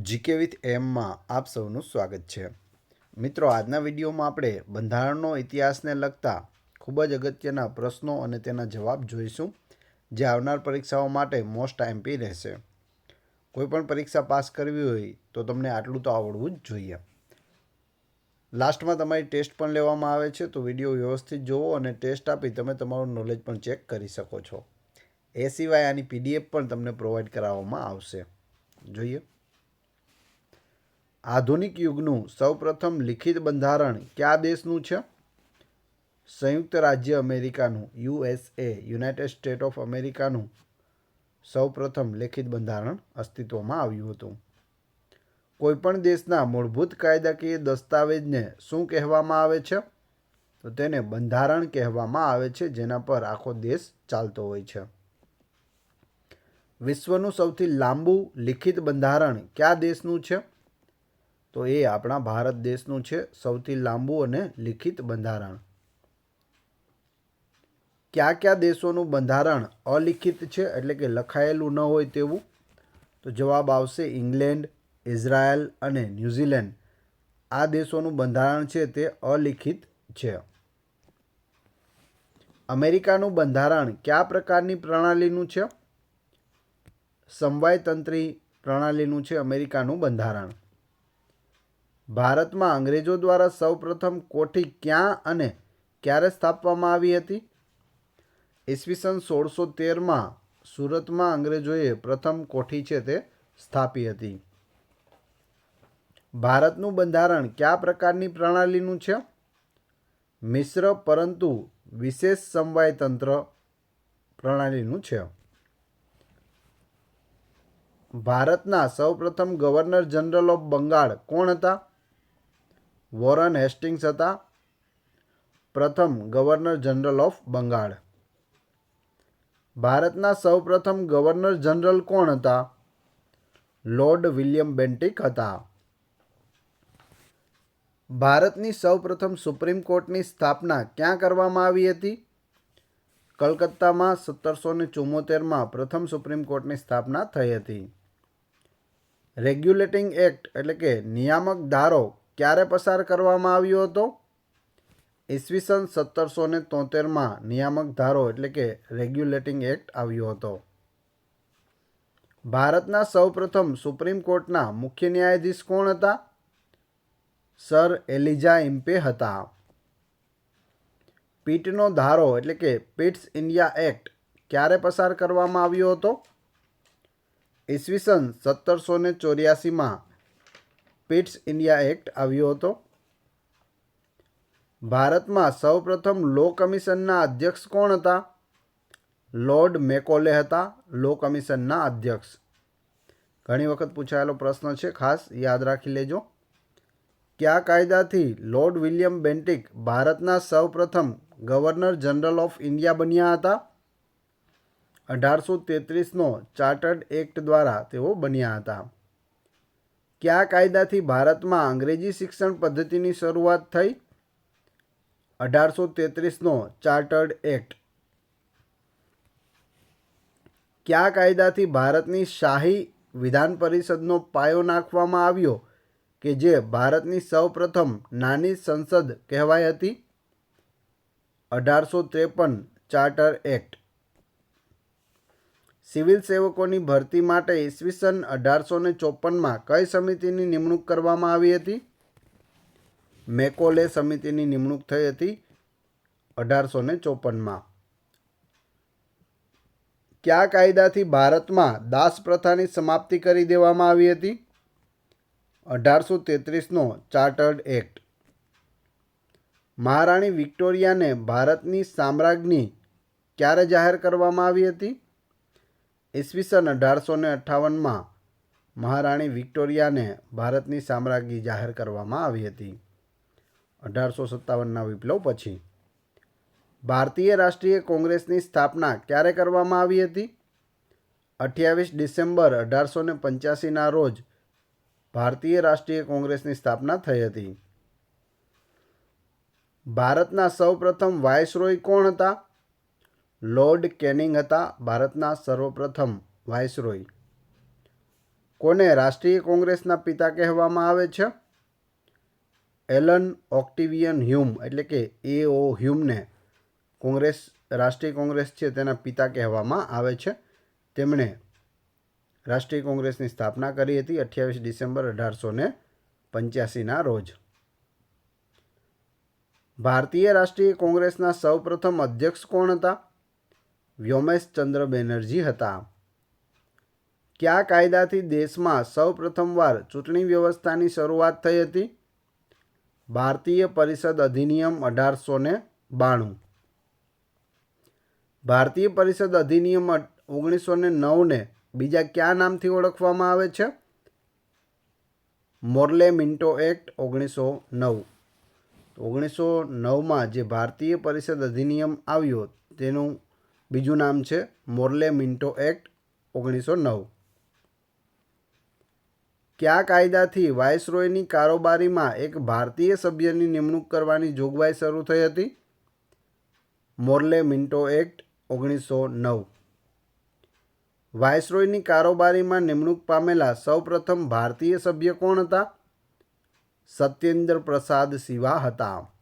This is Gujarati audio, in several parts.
જીકે વિથ એમમાં આપ સૌનું સ્વાગત છે. મિત્રો, આજના વિડીયોમાં આપણે બંધારણનો ઇતિહાસને લગતા ખૂબ જ અગત્યના પ્રશ્નો અને તેના જવાબ જોઈશું, જે આવનાર પરીક્ષાઓ માટે મોસ્ટ આઈમ્પી રહેશે. કોઈપણ પરીક્ષા પાસ કરવી હોય તો તમને આટલું તો આવડવું જ જોઈએ. લાસ્ટમાં તમારી ટેસ્ટ પણ લેવામાં આવે છે, તો વીડિયો વ્યવસ્થિત જુઓ અને ટેસ્ટ આપી તમે તમારું નોલેજ પણ ચેક કરી શકો છો. એ સિવાય આની પીડીએફ પણ તમને પ્રોવાઈડ કરાવવામાં આવશે. જોઈએ. આધુનિક યુગનું સૌપ્રથમ લિખિત બંધારણ કયા દેશનું છે? સંયુક્ત રાજ્ય અમેરિકાનું, યુએસએ, યુનાઇટેડ સ્ટેટ ઓફ અમેરિકાનું સૌપ્રથમ લેખિત બંધારણ અસ્તિત્વમાં આવ્યું હતું. કોઈપણ દેશના મૂળભૂત કાયદાકીય દસ્તાવેજને શું કહેવામાં આવે છે? તો તેને બંધારણ કહેવામાં આવે છે, જેના પર આખો દેશ ચાલતો હોય છે. વિશ્વનું સૌથી લાંબુ લિખિત બંધારણ કયા દેશનું છે? તો એ આપણા ભારત દેશનું છે સૌથી લાંબુ અને લિખિત બંધારણ. કયા કયા દેશોનું બંધારણ અલિખિત છે એટલે કે લખાયેલું ન હોય તેવું? તો જવાબ આવશે ઇંગ્લેન્ડ, ઇઝરાયલ અને ન્યૂઝીલેન્ડ. આ દેશોનું બંધારણ છે તે અલિખિત છે. અમેરિકાનું બંધારણ કયા પ્રકારની પ્રણાલીનું છે? સમવાયતંત્રી પ્રણાલીનું છે અમેરિકાનું બંધારણ. ભારતમાં અંગ્રેજો દ્વારા સૌપ્રથમ કોઠી ક્યાં અને ક્યારે સ્થાપવામાં આવી હતી? ઈસવીસન સોળસો તેરમાં સુરતમાં અંગ્રેજોએ પ્રથમ કોઠી છે તે સ્થાપી હતી. ભારતનું બંધારણ કયા પ્રકારની પ્રણાલીનું છે? મિશ્ર પરંતુ વિશેષ સમવાય તંત્ર પ્રણાલીનું છે. ભારતના સૌપ્રથમ ગવર્નર જનરલ ઓફ બંગાળ કોણ હતા? વોરન હેસ્ટિંગ્સ હતા. પ્રથમ ગવર્નર જનરલ ઓફ બંગાળ. ભારતના સૌપ્રથમ ગવર્નર જનરલ કોણ હતા? લોર્ડ વિલિયમ બેન્ટિક હતા. ભારતની સૌપ્રથમ સુપ્રીમ કોર્ટની સ્થાપના ક્યાં કરવામાં આવી હતી? કલકત્તામાં સત્તરસો ને ચુમ્મોતેરમાં પ્રથમ સુપ્રીમ કોર્ટની સ્થાપના થઈ હતી. રેગ્યુલેટિંગ એક્ટ એટલે કે નિયામક ધારો ક્યારે પસાર કરવામાં આવ્યો હતો? ઈસવીસન સત્તરસો ને તોતેરમાં નિયામક ધારો એટલે કે રેગ્યુલેટિંગ એક્ટ આવ્યો હતો. ભારતના સૌપ્રથમ સુપ્રીમ કોર્ટના મુખ્ય ન્યાયાધીશ કોણ હતા? સર એલિજા ઇમ્પે હતા. પીટનો ધારો એટલે કે પીટ્સ ઇન્ડિયા એક્ટ ક્યારે પસાર કરવામાં આવ્યો હતો? ઈસવીસન સત્તરસો ને ચોર્યાસીમાં પીટ્સ ઇન્ડિયા એક્ટ આવ્યો હતો. ભારતમાં સૌપ્રથમ લો કમિશનના અધ્યક્ષ કોણ હતા? લોર્ડ મેકોલે હતા, લો કમિશનના અધ્યક્ષ. ઘણી વખત પૂછાયેલો પ્રશ્ન છે, ખાસ યાદ રાખી લેજો. કયા કાયદાથી લોર્ડ વિલિયમ બેન્ટિક ભારતના સૌપ્રથમ ગવર્નર જનરલ ઓફ ઇન્ડિયા બન્યા હતા? અઢારસો તેત્રીસનો ચાર્ટર્ડ એક્ટ દ્વારા તેઓ બન્યા હતા. કયા કાયદાથી ભારતમાં અંગ્રેજી શિક્ષણ પદ્ધતિની શરૂઆત થઈ? અઢારસો તેત્રીસનો ચાર્ટર્ડ એક્ટ. કયા કાયદાથી ભારતની શાહી વિધાન પરિષદનો પાયો નાખવામાં આવ્યો કે જે ભારતની સૌપ્રથમ નાની સંસદ કહેવાઈ હતી? અઢારસો ત્રેપન ચાર્ટર એક્ટ. સિવિલ સેવકોની ભરતી માટે ઈસવીસન અઢારસો ને ચોપનમાં કઈ સમિતિની નિમણૂક કરવામાં આવી હતી? મેકોલે સમિતિની નિમણૂક થઈ હતી અઢારસો ને ચોપનમાં. કયા કાયદાથી ભારતમાં દાસ પ્રથાની સમાપ્તિ કરી દેવામાં આવી હતી? અઢારસો તેત્રીસનો ચાર્ટર્ડ એક્ટ. મહારાણી વિક્ટોરિયાને ભારતની સામ્રાજ્ઞી ક્યારે જાહેર કરવામાં આવી હતી? ઈસવીસન અઢારસો ને અઠ્ઠાવનમાં મહારાણી વિક્ટોરિયાને ભારતની સામ્રાજ્ઞી જાહેર કરવામાં આવી હતી. અઢારસો સત્તાવનના વિપ્લવ પછી ભારતીય રાષ્ટ્રીય કોંગ્રેસની સ્થાપના ક્યારે કરવામાં આવી હતી? અઠ્યાવીસ ડિસેમ્બર અઢારસો ને પંચ્યાસીના રોજ ભારતીય રાષ્ટ્રીય કોંગ્રેસની સ્થાપના થઈ હતી. ભારતના સૌપ્રથમ વાયસરોય કોણ હતા? લોર્ડ કેનિંગ હતા ભારતના સર્વપ્રથમ વાઇસરોય. કોને રાષ્ટ્રીય કોંગ્રેસના પિતા કહેવામાં આવે છે? એલન ઓક્ટિવિયન હ્યુમ, એટલે કે એ ઓ હ્યુમને કોંગ્રેસ, રાષ્ટ્રીય કોંગ્રેસ છે તેના પિતા કહેવામાં આવે છે. તેમણે રાષ્ટ્રીય કોંગ્રેસની સ્થાપના કરી હતી અઠ્યાવીસ ડિસેમ્બર અઢારસો ને પંચ્યાસીના રોજ. ભારતીય રાષ્ટ્રીય કોંગ્રેસના સૌપ્રથમ અધ્યક્ષ કોણ હતા? વ્યોમેશચંદ્ર બેનર્જી હતા. કયા કાયદાથી દેશમાં સૌ પ્રથમવાર ચૂંટણી વ્યવસ્થાની શરૂઆત થઈ હતી? ભારતીય પરિષદ અધિનિયમ અઢારસો ને બાણું. ભારતીય પરિષદ અધિનિયમ ઓગણીસો ને નવને બીજા કયા નામથી ઓળખવામાં આવે છે? મોર્લે મિન્ટો એક્ટ ઓગણીસો નવ. ઓગણીસો નવમાં જે ભારતીય પરિષદ અધિનિયમ આવ્યો તેનું બીજું નામ છે મોર્લે મિન્ટો એક્ટ, ઓગણીસો નવ. કયા કાયદાથી વાઇસરોયની કારોબારીમાં એક ભારતીય સભ્યની નિમણૂક કરવાની જોગવાઈ શરૂ થઈ હતી? મોર્લે મિન્ટો એક્ટ, ઓગણીસો નવ. વાયસરોયની કારોબારીમાં નિમણૂક પામેલા સૌપ્રથમ ભારતીય સભ્ય કોણ હતા? સત્યેન્દ્ર પ્રસાદ સિવા હતા.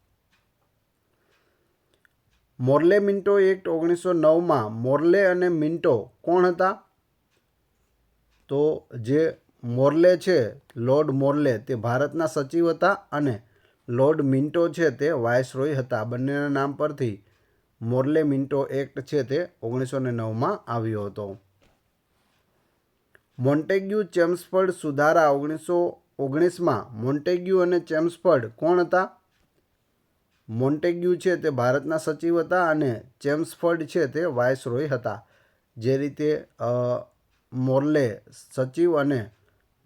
મોર્લે મિન્ટો એક્ટ ઓગણીસો નવમાં મોર્લે અને મિન્ટો કોણ હતા? તો જે મોર્લે છે, લોર્ડ મોર્લે તે ભારતના સચિવ હતા અને લોર્ડ મિન્ટો છે તે વાયસરોય હતા. બંનેના નામ પરથી મોર્લે મિન્ટો એક્ટ છે તે ઓગણીસો ને નવમાં આવ્યો હતો. મોન્ટેગ્યુ, ચેમ્સફર્ડ, સુધારા ઓગણીસો ઓગણીસમાં મોન્ટેગ્યુ અને ચેમ્સફર્ડ કોણ હતા? મોન્ટેગ્યુ છે તે ભારતના સચિવ હતા અને ચેમ્સફર્ડ છે તે વાયસરોય હતા, જે રીતે મોર્લે સચિવ અને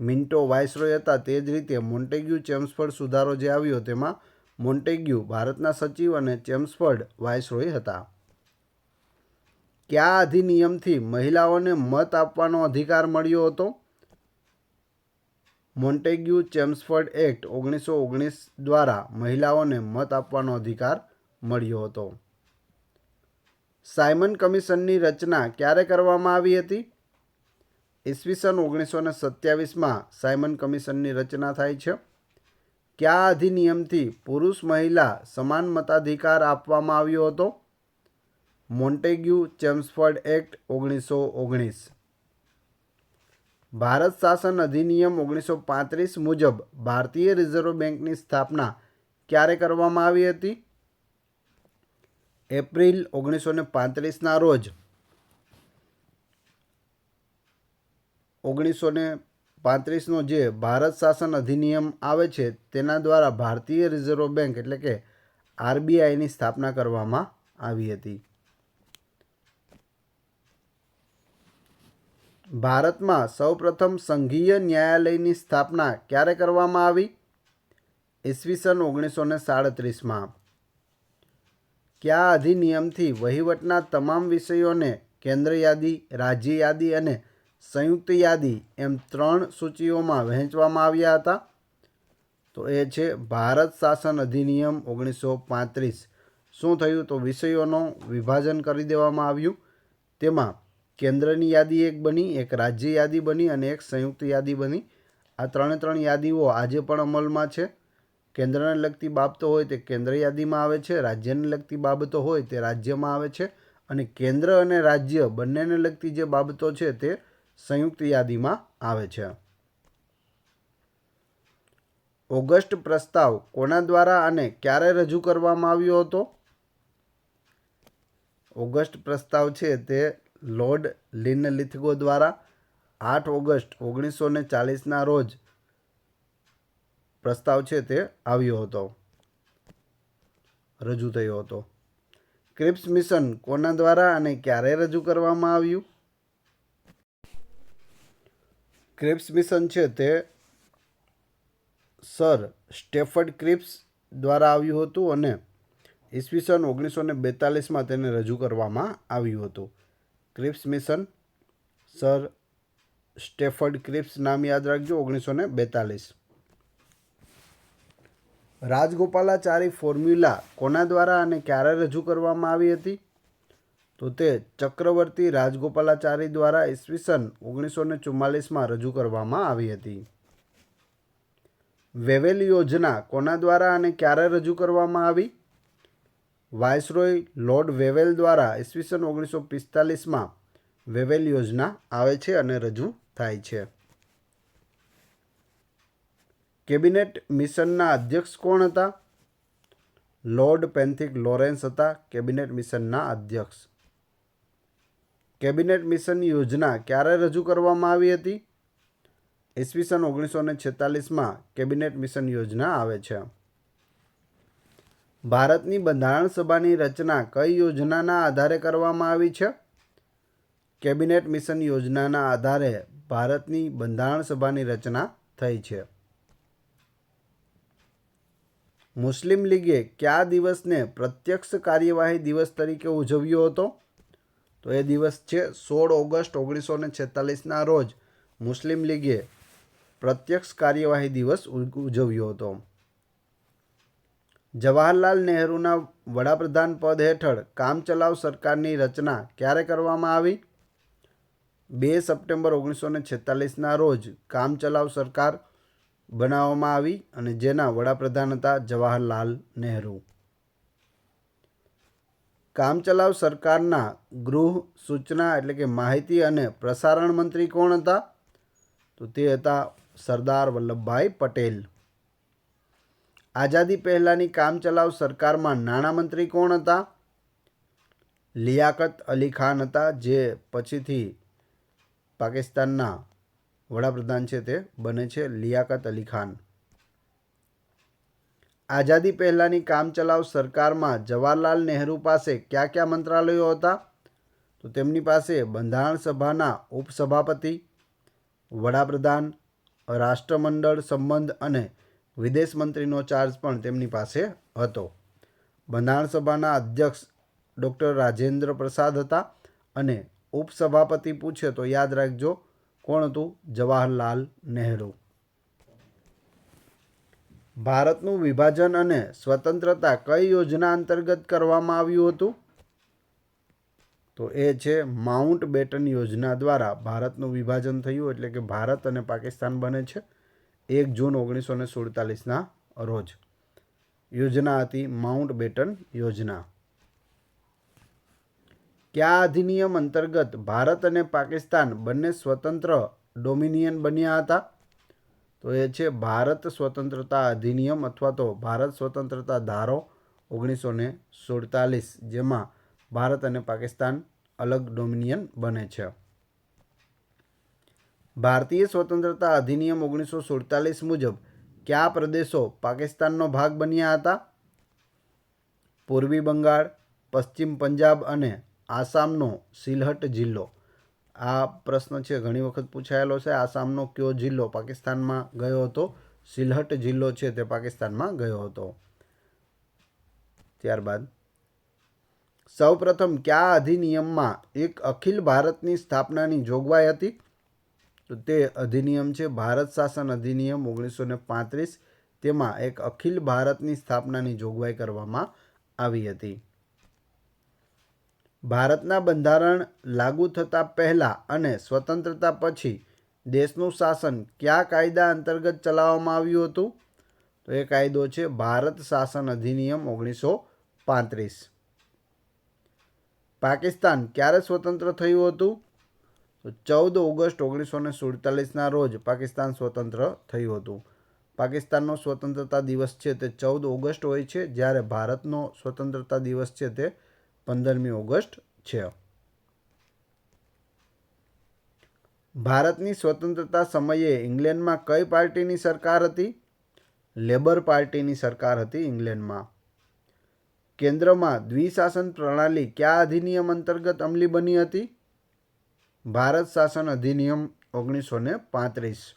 મિન્ટો વાયસરોય હતા તે જ રીતે મોન્ટેગ્યુ ચેમ્સફર્ડ સુધારો જે આવ્યો તેમાં મોન્ટેગ્યુ ભારતના સચિવ અને ચેમ્સફર્ડ વાયસરોય હતા. કયા અધિનિયમથી મહિલાઓને મત આપવાનો અધિકાર મળ્યો હતો? મોન્ટેગ્યુ ચેમ્સફર્ડ એક્ટ ઓગણીસો ઓગણીસ દ્વારા મહિલાઓને મત આપવાનો અધિકાર મળ્યો હતો. સાયમન કમિશનની રચના ક્યારે કરવામાં આવી હતી? ઈસવીસન ઓગણીસો ને સત્યાવીસમાં સાયમન કમિશનની રચના થાય છે. કયા અધિનિયમથી પુરુષ મહિલા સમાન મતાધિકાર આપવામાં આવ્યો હતો? મોન્ટેગ્યુ ચેમ્સફર્ડ એક્ટ ઓગણીસો ઓગણીસ. ભારત શાસન અધિનિયમ ઓગણીસો પાંત્રીસ મુજબ ભારતીય રિઝર્વ બેંકની સ્થાપના ક્યારે કરવામાં આવી હતી? એપ્રિલ ઓગણીસો ને પાંત્રીસના રોજ. ઓગણીસો ને પાંત્રીસનો જે ભારત શાસન અધિનિયમ આવે છે, તેના દ્વારા ભારતીય રિઝર્વ બેંક એટલે કે આરબીઆઈની સ્થાપના કરવામાં આવી હતી. ભારતમાં સૌપ્રથમ સંઘીય ન્યાયાલયની સ્થાપના ક્યારે કરવામાં આવી? ઈસવીસન ઓગણીસો ને સાડત્રીસમાં. કયા અધિનિયમથી વહીવટના તમામ વિષયોને કેન્દ્ર યાદી, રાજ્ય યાદી અને સંયુક્ત યાદી એમ ત્રણ સૂચિઓમાં વહેંચવામાં આવ્યા હતા? તો એ છે ભારત શાસન અધિનિયમ ઓગણીસો પાંત્રીસ. શું થયું? તો વિષયોનો વિભાજન કરી દેવામાં આવ્યું. તેમાં કેન્દ્રની યાદી એક બની, એક રાજ્ય યાદી બની અને એક સંયુક્ત યાદી બની. આ ત્રણે ત્રણ યાદીઓ આજે પણ અમલમાં છે. કેન્દ્રને લગતી બાબતો હોય તે કેન્દ્ર યાદીમાં આવે છે, રાજ્યને લગતી બાબતો હોય તે રાજ્યમાં આવે છે અને કેન્દ્ર અને રાજ્ય બંનેને લગતી જે બાબતો છે તે સંયુક્ત યાદીમાં આવે છે. ઓગસ્ટ પ્રસ્તાવ કોના દ્વારા અને ક્યારે રજૂ કરવામાં આવ્યો હતો? ઓગસ્ટ પ્રસ્તાવ છે તે લોર્ડ લિન લિથગો દ્વારા આઠ ઓગસ્ટ ઓગણીસો ને ચાલીસના રોજ પ્રસ્તાવ છે તે આવ્યો હતો. રજૂ થયો હતો. ક્રિપ્સ મિશન કોના દ્વારા અને ક્યારે રજૂ કરવામાં આવ્યું? ક્રિપ્સ મિશન છે તે સર સ્ટેફર્ડ ક્રિપ્સ દ્વારા આવ્યું હતું અને ઈસવીસન ઓગણીસો ને બેતાલીસમાં તેને રજૂ કરવામાં આવ્યું હતું. Cripps mission, Sir Stafford Cripps નામ યાદ રાખજો, ઓગણીસો ને બેતાલીસ. રાજગોપાલાચારી ફોર્મ્યુલા કોના દ્વારા અને ક્યારે રજૂ કરવામાં આવી હતી? તો તે ચક્રવર્તી રાજગોપાલાચારી દ્વારા ઈસવીસન ઓગણીસો ને ચુમ્માલીસમાં રજૂ કરવામાં આવી હતી. વેવેલ યોજના કોના દ્વારા અને ક્યારે રજૂ કરવામાં આવી? વાયસરોય લોર્ડ વેવેલ દ્વારા ઈસવીસન ઓગણીસો પિસ્તાલીસમાં વેવેલ યોજના આવે છે અને રજૂ થાય છે. કેબિનેટ મિશનના અધ્યક્ષ કોણ હતા? લોર્ડ પેન્થિક લોરેન્સ હતા, કેબિનેટ મિશનના અધ્યક્ષ. કેબિનેટ મિશન યોજના ક્યારે રજૂ કરવામાં આવી હતી? ઈસવીસન ઓગણીસો ને છેતાલીસમાં કેબિનેટ મિશન યોજના આવે છે. ભારતની બંધારણ સભાની રચના કઈ યોજનાના આધારે કરવામાં આવી છે? કેબિનેટ મિશન યોજનાના આધારે ભારતની બંધારણ સભાની રચના થઈ છે. મુસ્લિમ લીગે કયા દિવસને પ્રત્યક્ષ કાર્યવાહી દિવસ તરીકે ઉજવ્યો હતો? તો એ દિવસ છે સોળ ઓગસ્ટ ઓગણીસો ને છેતાલીસના રોજ મુસ્લિમ લીગે પ્રત્યક્ષ કાર્યવાહી દિવસ ઉજવ્યો હતો. જવાહરલાલ નહેરુના વડાપ્રધાન પદ હેઠળ કામચલાઉ સરકારની રચના ક્યારે કરવામાં આવી? બે સપ્ટેમ્બર ઓગણીસો ને છેતાલીસના રોજ કામચલાઉ સરકાર બનાવવામાં આવી અને જેના વડાપ્રધાન હતા જવાહરલાલ નહેરુ. કામચલાઉ સરકારના ગૃહ સૂચના એટલે કે માહિતી અને પ્રસારણ મંત્રી કોણ હતા? તો તે હતા સરદાર વલ્લભભાઈ પટેલ. આઝાદી પહેલાંની કામચલાઉ સરકારમાં નાણામંત્રી કોણ હતા? લિયાકત અલી ખાન હતા, જે પછીથી પાકિસ્તાનના વડાપ્રધાન છે તે બને છે લિયાકત અલી ખાન. આઝાદી પહેલાંની કામચલાઉ સરકારમાં જવાહરલાલ નહેરુ પાસે કયા કયા મંત્રાલયો હતા? તો તેમની પાસે બંધારણ સભાના ઉપસભાપતિ, વડાપ્રધાન, રાષ્ટ્રમંડળ સંબંધ અને વિદેશ મંત્રીનો ચાર્જ પણ તેમની પાસે હતો. બંધારણ સભાના અધ્યક્ષ ડૉક્ટર રાજેન્દ્ર પ્રસાદ હતા અને ઉપસભાપતિ પૂછે તો યાદ રાખજો, કોણ હતું? જવાહરલાલ નહેરુ. ભારતનું વિભાજન અને સ્વતંત્રતા કઈ યોજના અંતર્ગત કરવામાં આવ્યું હતું? તો એ છે માઉન્ટ બેટન યોજના દ્વારા ભારતનું વિભાજન થયું, એટલે કે ભારત અને પાકિસ્તાન બને છે. એક જૂન ઓગણીસો ને સુડતાલીસના રોજ. યોજના હતી માઉન્ટ બેટન યોજના. કયા અધિનિયમ અંતર્ગત ભારત અને પાકિસ્તાન બંને સ્વતંત્ર ડોમિનિયન બન્યા હતા? તો એ છે ભારત સ્વતંત્રતા અધિનિયમ અથવા તો ભારત સ્વતંત્રતા ધારો ઓગણીસો ને સુડતાલીસ, જેમાં ભારત અને પાકિસ્તાન અલગ ડોમિનિયન બને છે. ભારતીય સ્વતંત્રતા અધિનિયમ ઓગણીસો સુડતાલીસ મુજબ કયા પ્રદેશો પાકિસ્તાનનો ભાગ બન્યા હતા? પૂર્વી બંગાળ, પશ્ચિમ પંજાબ અને આસામનો સિલહટ જિલ્લો. આ પ્રશ્ન છે, ઘણી વખત પૂછાયેલો છે, આસામનો કયો જિલ્લો પાકિસ્તાનમાં ગયો હતો? સિલહટ જિલ્લો છે તે પાકિસ્તાનમાં ગયો હતો. ત્યારબાદ, સૌપ્રથમ, કયા અધિનિયમમાં એક અખિલ ભારતની સ્થાપનાની જોગવાઈ હતી? તો તે અધિનિયમ છે, ભારત શાસન અધિનિયમ ઓગણીસો ને પાંત્રીસ, તેમાં એક અખિલ ભારતની સ્થાપનાની જોગવાઈ કરવામાં આવી હતી. ભારતના બંધારણ લાગુ થતાં પહેલાં અને સ્વતંત્રતા પછી દેશનું શાસન કયા કાયદા અંતર્ગત ચલાવવામાં આવ્યું હતું? તો એ કાયદો છે, ભારત શાસન અધિનિયમ ઓગણીસો પાંત્રીસ. પાકિસ્તાન ક્યારે સ્વતંત્ર થયું હતું? તો ચૌદ ઓગસ્ટ ઓગણીસો ને સુડતાલીસના રોજ પાકિસ્તાન સ્વતંત્ર થયું હતું. પાકિસ્તાનનો સ્વતંત્રતા દિવસ છે તે ચૌદ ઓગસ્ટ હોય છે, જ્યારે ભારતનો સ્વતંત્રતા દિવસ છે તે પંદરમી ઓગસ્ટ છે. ભારતની સ્વતંત્રતા સમયે ઇંગ્લેન્ડમાં કઈ પાર્ટીની સરકાર હતી? લેબર પાર્ટીની સરકાર હતી ઇંગ્લેન્ડમાં. કેન્દ્રમાં દ્વિશાસન પ્રણાલી કયા અધિનિયમ અંતર્ગત અમલી બની હતી? ભારત શાસન અધિનિયમ ઓગણીસો ને પાંત્રીસ.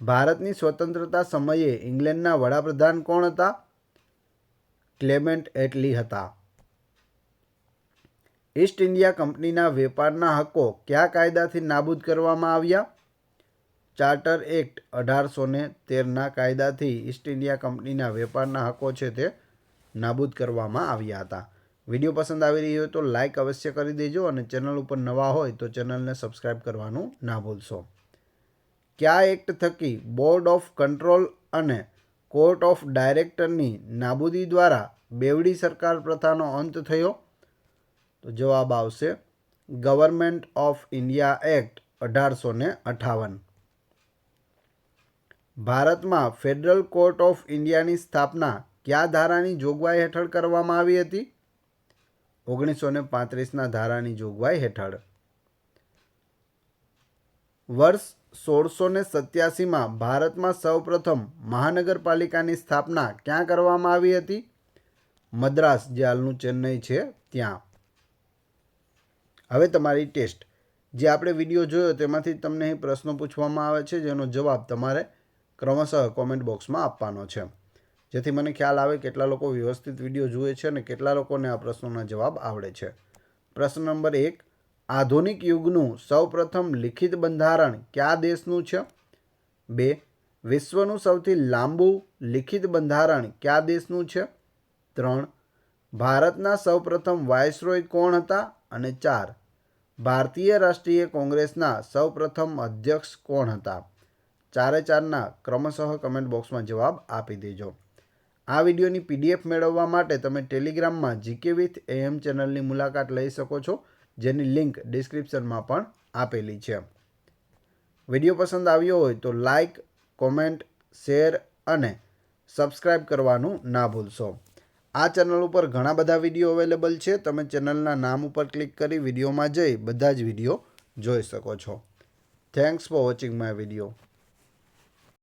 ભારતની સ્વતંત્રતા સમયે ઇંગ્લેન્ડના વડાપ્રધાન કોણ હતા? ક્લેમેન્ટ એટલી હતા. ઈસ્ટ ઇન્ડિયા કંપનીના વેપારના હકો કયા કાયદાથી નાબૂદ કરવામાં આવ્યા? ચાર્ટર એક્ટ અઢારસો ને તેરના કાયદાથી ઈસ્ટ ઇન્ડિયા કંપનીના વેપારના હકો છે તે નાબૂદ કરવામાં આવ્યા હતા. વીડિયો પસંદ આવી રહ્યો હોય તો લાઇક અવશ્ય કરી દેજો અને ચેનલ ઉપર નવા હોય તો ચેનલને સબસ્ક્રાઈબ કરવાનું ના ભૂલશો. કયા એક્ટ થકી બોર્ડ ઓફ કંટ્રોલ અને કોર્ટ ઓફ ડાયરેક્ટરની નાબૂદી દ્વારા બેવડી સરકાર પ્રથાનો અંત થયો? તો જવાબ આવશે, ગવર્મેન્ટ ઓફ ઇન્ડિયા એક્ટ અઢારસો ને અઠાવન. ભારતમાં ફેડરલ કોર્ટ ઓફ ઇન્ડિયાની સ્થાપના કયા ધારાની જોગવાઈ હેઠળ કરવામાં આવી હતી? ઓગણીસો ને પાંત્રીસના ધારાની જોગવાઈ હેઠળ. વર્ષ સોળસો ને સત્યાસીમાં ભારતમાં સૌપ્રથમ મહાનગરપાલિકાની સ્થાપના ક્યાં કરવામાં આવી હતી? મદ્રાસ, જે હાલનું ચેન્નઈ છે, ત્યાં. હવે તમારી ટેસ્ટ. જે આપણે વીડિયો જોયો તેમાંથી તમને પ્રશ્નો પૂછવામાં આવે છે, જેનો જવાબ તમારે ક્રમશઃ કોમેન્ટ બોક્સમાં આપવાનો છે. જેથી મને ખ્યાલ આવે કેટલા લોકો વ્યવસ્થિત વીડિયો જુએ છે અને કેટલા લોકોને આ પ્રશ્નોના જવાબ આવડે છે. પ્રશ્ન નંબર એક, આધુનિક યુગનું સૌપ્રથમ લિખિત બંધારણ કયા દેશનું છે? બે, વિશ્વનું સૌથી લાંબુ લિખિત બંધારણ કયા દેશનું છે? ત્રણ, ભારતના સૌપ્રથમ વાયસરોય કોણ હતા? અને ચાર, ભારતીય રાષ્ટ્રીય કોંગ્રેસના સૌપ્રથમ અધ્યક્ષ કોણ હતા? ચારે ચારના ક્રમશઃ કમેન્ટ બોક્સમાં જવાબ આપી દેજો. આ વિડીયોની પીડીએફ મેળવવા માટે તમે ટેલિગ્રામમાં જીકે વિથ એએમ ચેનલની મુલાકાત લઈ શકો છો, જેની લિંક ડિસ્ક્રિપ્શનમાં પણ આપેલી છે. વીડિયો પસંદ આવ્યો હોય તો લાઈક, કોમેન્ટ, શેર અને સબસ્ક્રાઇબ કરવાનું ના ભૂલશો. આ ચેનલ ઉપર ઘણા બધા વીડિયો અવેલેબલ છે. તમે ચેનલના નામ ઉપર ક્લિક કરી વિડીયોમાં જઈ બધા જ વીડિયો જોઈ શકો છો. Thanks for watching my video.